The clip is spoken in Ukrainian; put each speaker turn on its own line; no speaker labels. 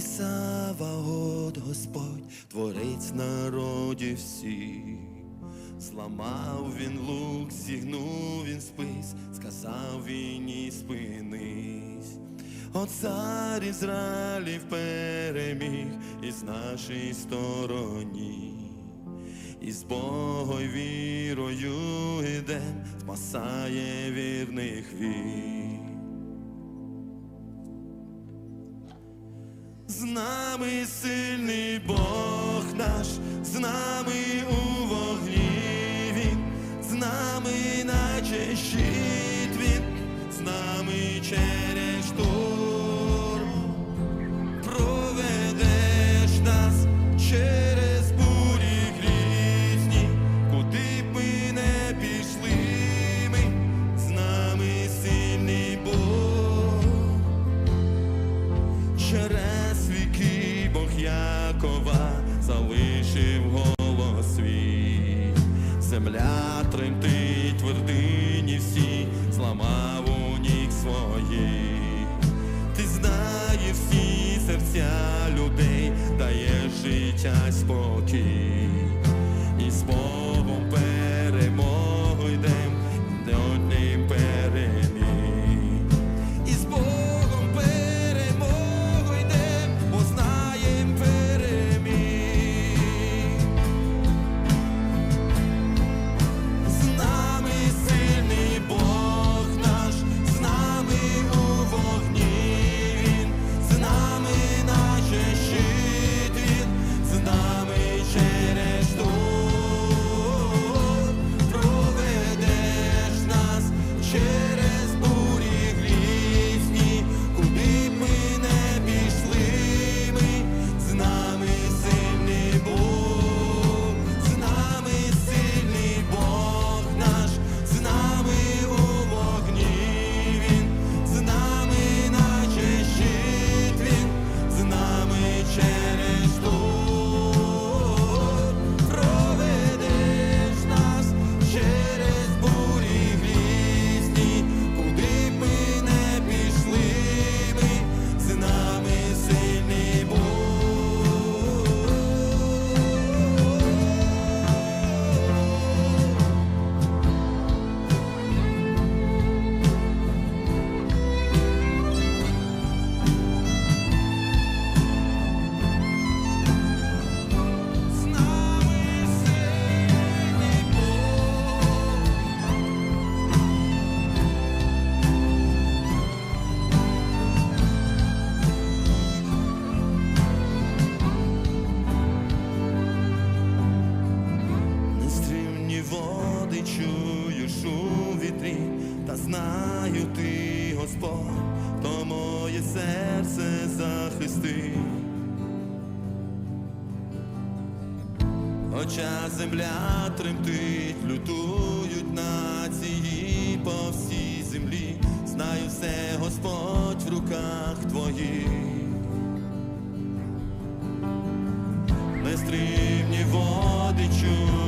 Саваот Господь, творець народів всіх. Зламав він лук, зігнув він спис, сказав війні спинись. О цар Ізраїлів переміг із нашій стороні. І з Богою вірою ідем, спасає вірних він. З нами сильний Бог наш, з нами у вогні він, з нами наче щит він, з нами через шторм. Проведеш нас через бурі грізні, куди б не пішли з нами сильний Бог. Земля тремтить, твердині всі, зламав у ніг свої. Ти знаєш всі серця людей, даєш життя спокій. Чуєш у вітрі, та знаю ти, Господь, то моє серце захисти. Хоча земля тремтить, лютують нації по всій землі, знаю все, Господь в руках твоїх. Нестримні води чуєш